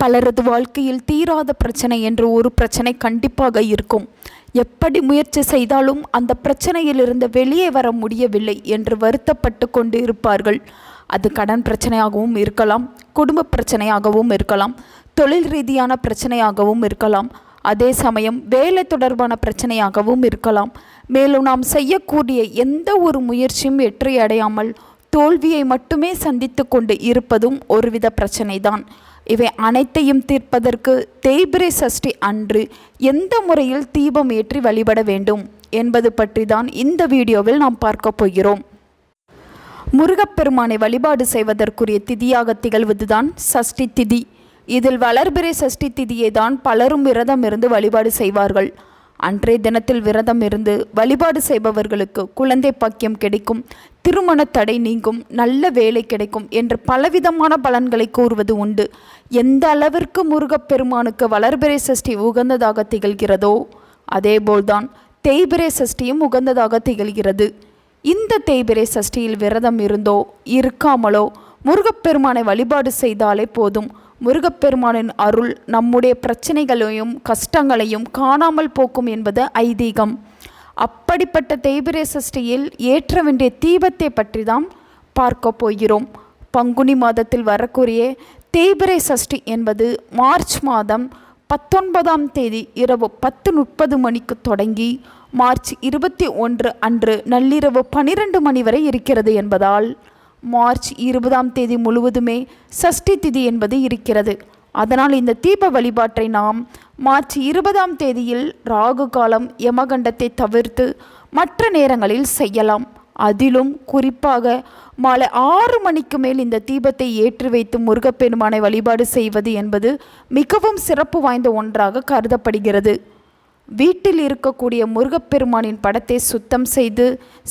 பலரது வாழ்க்கையில் தீராத பிரச்சனை என்று ஒரு பிரச்சனை கண்டிப்பாக இருக்கும். எப்படி முயற்சி செய்தாலும் அந்த பிரச்சனையிலிருந்து வெளியே வர முடியவில்லை என்று வருத்தப்பட்டு கொண்டு இருப்பார்கள் அது கடன் பிரச்சனையாகவும் இருக்கலாம் குடும்ப பிரச்சனையாகவும் இருக்கலாம் தொழில் ரீதியான பிரச்சனையாகவும் இருக்கலாம். அதே சமயம் வேலை தொடர்பான பிரச்சனையாகவும் இருக்கலாம். மேலும் நாம் செய்யக்கூடிய எந்த ஒரு முயற்சியும் வெற்றி அடையாமல் தோல்வியை மட்டுமே சந்தித்து கொண்டு இருப்பதும் ஒருவித பிரச்சனைதான். இவை அனைத்தையும் தீர்ப்பதற்கு தேய்பிரை சஷ்டி அன்று எந்த முறையில் தீபம் ஏற்றி வழிபட வேண்டும் என்பது பற்றி தான் இந்த வீடியோவில் நாம் பார்க்க போகிறோம். முருகப்பெருமானை வழிபாடு செய்வதற்குரிய திதியாக திகழ்வதுதான் சஷ்டி திதி. இதில் வளர்பிறை சஷ்டி திதியை தான் பலரும் விரதம் இருந்து வழிபாடு செய்வார்கள். அன்றைய தினத்தில் விரதம் இருந்து வழிபாடு செய்பவர்களுக்கு குழந்தை பாக்கியம் கிடைக்கும். திருமண தடை நீங்கும் நல்ல வேலை கிடைக்கும் என்று பலவிதமான பலன்களை கூறுவது உண்டு. எந்த அளவிற்கு முருகப்பெருமானுக்கு வளர்பிறை சஷ்டி உகந்ததாக திகழ்கிறதோ அதேபோல்தான் தேய்பிரை சஷ்டியும் உகந்ததாக திகழ்கிறது. இந்த தேய்பிரை சஷ்டியில் விரதம் இருந்தோ இருக்காமலோ முருகப்பெருமானை வழிபாடு செய்தாலே போதும். முருகப்பெருமானின் அருள் நம்முடைய பிரச்சனைகளையும் கஷ்டங்களையும் காணாமல் போக்கும் என்பது ஐதீகம். அப்படிப்பட்ட தேய்பிரை சஷ்டியில் ஏற்ற வேண்டிய தீபத்தை பற்றி தான் பார்க்க போகிறோம். பங்குனி மாதத்தில் வரக்கூடிய தேய்பிரை சஷ்டி என்பது மார்ச் மாதம் பத்தொன்பதாம் தேதி இரவு பத்து முப்பது மணிக்கு தொடங்கி மார்ச் இருபத்தி ஒன்று அன்று நள்ளிரவு பனிரெண்டு மணி வரை இருக்கிறது என்பதால் மார்ச் இருபதாம் தேதி முழுவதுமே சஷ்டி திதி என்பது இருக்கிறது. அதனால் இந்த தீப வழிபாட்டை நாம் மார்ச் இருபதாம் தேதியில் ராகு காலம் யமகண்டத்தை தவிர்த்து மற்ற நேரங்களில் செய்யலாம். அதிலும் குறிப்பாக மாலை ஆறு மணிக்கு மேல் இந்த தீபத்தை ஏற்றி வைத்து முருகப்பெருமானை வழிபாடு செய்வது என்பது மிகவும் சிறப்பு வாய்ந்த ஒன்றாக கருதப்படுகிறது. வீட்டில் இருக்கக்கூடிய முருகப்பெருமானின் படத்தை சுத்தம் செய்து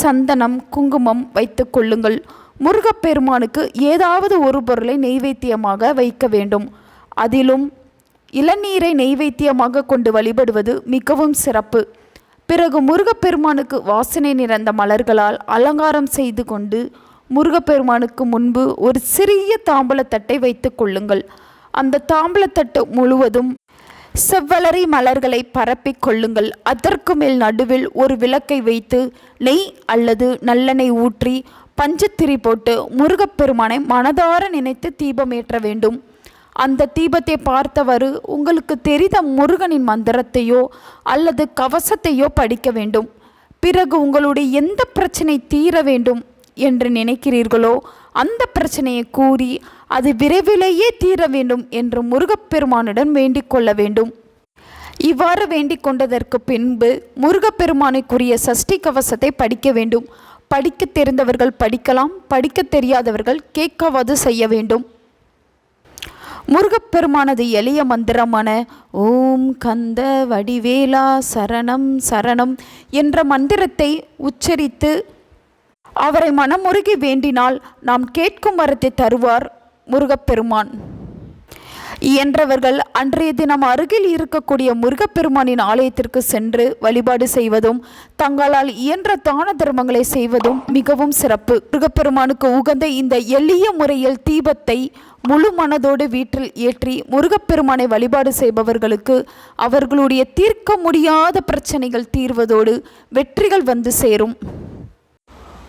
சந்தனம் குங்குமம் வைத்து கொள்ளுங்கள். முருகப்பெருமானுக்கு ஏதாவது ஒரு பொருளை நெய்வேத்தியமாக வைக்க வேண்டும். அதிலும் இளநீரை நெய்வேத்தியமாக கொண்டு வழிபடுவது மிகவும் சிறப்பு. பிறகு முருகப்பெருமானுக்கு வாசனை நிறைந்த மலர்களால் அலங்காரம் செய்து கொண்டு முருகப்பெருமானுக்கு முன்பு ஒரு சிறிய தாம்பலத்தட்டை வைத்து கொள்ளுங்கள். அந்த தாம்பலத்தட்டு முழுவதும் செவ்வளரி மலர்களை பரப்பிக் கொள்ளுங்கள். அதற்கு மேல் நடுவில் ஒரு விளக்கை வைத்து நெய் அல்லது நல்லெண்ணெய் ஊற்றி பஞ்சத்திரி போட்டு முருகப்பெருமானை மனதார நினைத்து தீபம் ஏற்ற வேண்டும். அந்த தீபத்தை பார்த்தவாறு உங்களுக்கு தெரிந்த முருகனின் மந்திரத்தையோ அல்லது கவசத்தையோ படிக்க வேண்டும். பிறகு உங்களுடைய எந்த பிரச்சனை தீர வேண்டும் என்று நினைக்கிறீர்களோ அந்த பிரச்சனையை கூறி அது விரைவிலேயே தீர வேண்டும் என்று முருகப்பெருமானுடன் வேண்டிக் கொள்ள வேண்டும். இவ்வாறு வேண்டிக் கொண்டதற்கு பின்பு முருகப்பெருமானுக்குரிய சஷ்டி கவசத்தை படிக்க வேண்டும். படிக்க தெரிந்தவர்கள் படிக்கலாம் படிக்க தெரியாதவர்கள் கேட்கவாது செய்ய வேண்டும். முருகப்பெருமானது எளிய மந்திரமான ஓம் கந்த வடிவேலா சரணம் சரணம் என்ற மந்திரத்தை உச்சரித்து அவரை மனமுருகி வேண்டினால் நாம் கேட்கும் வரத்தை தருவார் முருகப்பெருமான். இயன்றவர்கள் அன்றைய தினம் அருகில் இருக்கக்கூடிய முருகப்பெருமானின் ஆலயத்திற்கு சென்று வழிபாடு செய்வதும் தங்களால் இயன்ற தான தர்மங்களை செய்வதும் மிகவும் சிறப்பு. முருகப்பெருமானுக்கு உகந்த இந்த எளிய முறையில் தீபத்தை முழு மனதோடு வீட்டில் ஏற்றி முருகப்பெருமானை வழிபாடு செய்பவர்களுக்கு அவர்களுடைய தீர்க்க முடியாத பிரச்சனைகள் தீர்வதோடு வெற்றிகள் வந்து சேரும்.